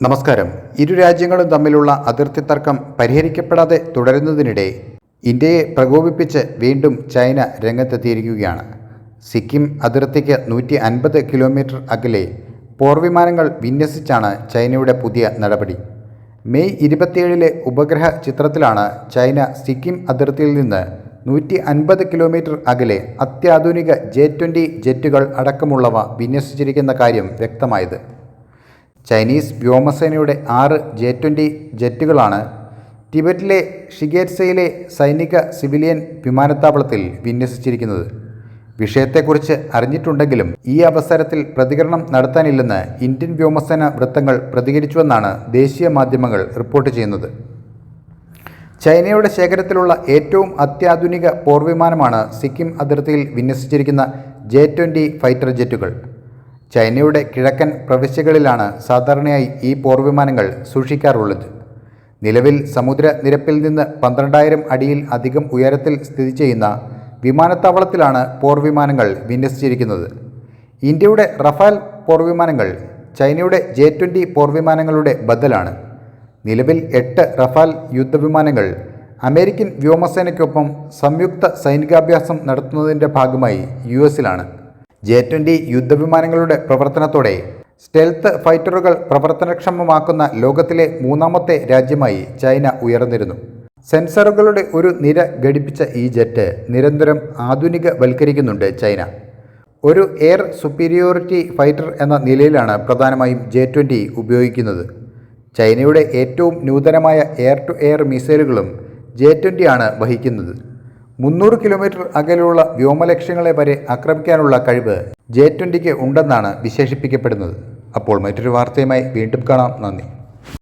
നമസ്കാരം. ഇരു രാജ്യങ്ങളും തമ്മിലുള്ള അതിർത്തി തർക്കം പരിഹരിക്കപ്പെടാതെ തുടരുന്നതിനിടെ ഇന്ത്യയെ പ്രകോപിപ്പിച്ച് വീണ്ടും ചൈന രംഗത്തെത്തിയിരിക്കുകയാണ്. സിക്കിം അതിർത്തിക്ക് നൂറ്റി അൻപത് കിലോമീറ്റർ അകലെ പോർവിമാനങ്ങൾ വിന്യസിച്ചാണ് ചൈനയുടെ പുതിയ നടപടി. മെയ് ഇരുപത്തിയേഴിലെ ഉപഗ്രഹ ചിത്രത്തിലാണ് ചൈന സിക്കിം അതിർത്തിയിൽ നിന്ന് നൂറ്റി അൻപത് കിലോമീറ്റർ അകലെ അത്യാധുനിക ജെ ട്വന്റി ജെറ്റുകൾ അടക്കമുള്ളവ വിന്യസിച്ചിരിക്കുന്ന കാര്യം വ്യക്തമായത്. ചൈനീസ് വ്യോമസേനയുടെ ആറ് ജെ ട്വന്റി ജെറ്റുകളാണ് ടിബറ്റിലെ ഷിഗേറ്റ്സയിലെ സൈനിക സിവിലിയൻ വിമാനത്താവളത്തിൽ വിന്യസിച്ചിരിക്കുന്നത്. വിഷയത്തെക്കുറിച്ച് അറിഞ്ഞിട്ടുണ്ടെങ്കിലും ഈ അവസരത്തിൽ പ്രതികരണം നടത്താനില്ലെന്ന് ഇന്ത്യൻ വ്യോമസേന വൃത്തങ്ങൾ പ്രതികരിച്ചുവെന്നാണ് ദേശീയ മാധ്യമങ്ങൾ റിപ്പോർട്ട് ചെയ്യുന്നത്. ചൈനയുടെ ശേഖരത്തിലുള്ള ഏറ്റവും അത്യാധുനിക പോർവിമാനമാണ് സിക്കിം അതിർത്തിയിൽ വിന്യസിച്ചിരിക്കുന്ന ജെ ട്വന്റി ഫൈറ്റർ ജെറ്റുകൾ. ചൈനയുടെ കിഴക്കൻ പ്രവിശ്യകളിലാണ് സാധാരണയായി ഈ പോർവിമാനങ്ങൾ സൂക്ഷിക്കാറുള്ളത്. നിലവിൽ സമുദ്രനിരപ്പിൽ നിന്ന് പന്ത്രണ്ടായിരം അടിയിൽ അധികം ഉയരത്തിൽ സ്ഥിതി ചെയ്യുന്ന വിമാനത്താവളത്തിലാണ് പോർവിമാനങ്ങൾ വിന്യസിച്ചിരിക്കുന്നത്. ഇന്ത്യയുടെ റഫാൽ പോർവിമാനങ്ങൾ ചൈനയുടെ ജെ ട്വന്റി പോർവിമാനങ്ങളുടെ ബദലാണ്. നിലവിൽ എട്ട് റഫാൽ യുദ്ധവിമാനങ്ങൾ അമേരിക്കൻ വ്യോമസേനയ്ക്കൊപ്പം സംയുക്ത സൈനികാഭ്യാസം നടത്തുന്നതിന്റെ ഭാഗമായി യു എസിലാണ്. ജെ ട്വന്റി യുദ്ധവിമാനങ്ങളുടെ പ്രവർത്തനത്തോടെ സ്റ്റെൽത്ത് ഫൈറ്ററുകൾ പ്രവർത്തനക്ഷമമാക്കുന്ന ലോകത്തിലെ മൂന്നാമത്തെ രാജ്യമായി ചൈന ഉയർന്നിരുന്നു. സെൻസറുകളുടെ ഒരു നിര ഘടിപ്പിച്ച ഈ ജെറ്റ് നിരന്തരം ആധുനികവൽക്കരിക്കുന്നുണ്ട് ചൈന. ഒരു എയർ സുപ്പീരിയോറിറ്റി ഫൈറ്റർ എന്ന നിലയിലാണ് പ്രധാനമായും ജെ ട്വന്റി ഉപയോഗിക്കുന്നത്. ചൈനയുടെ ഏറ്റവും നൂതനമായ എയർ ടു എയർ മിസൈലുകളും ജെ ട്വന്റിയാണ് വഹിക്കുന്നത്. മുന്നൂറ് കിലോമീറ്റർ അകലെയുള്ള വ്യോമലക്ഷ്യങ്ങളെ വരെ ആക്രമിക്കാനുള്ള കഴിവ് ജെ ട്വന്റിക്ക് ഉണ്ടെന്നാണ് വിശേഷിപ്പിക്കപ്പെടുന്നത്. അപ്പോൾ മറ്റൊരു വാർത്തയുമായി വീണ്ടും കാണാം. നന്ദി.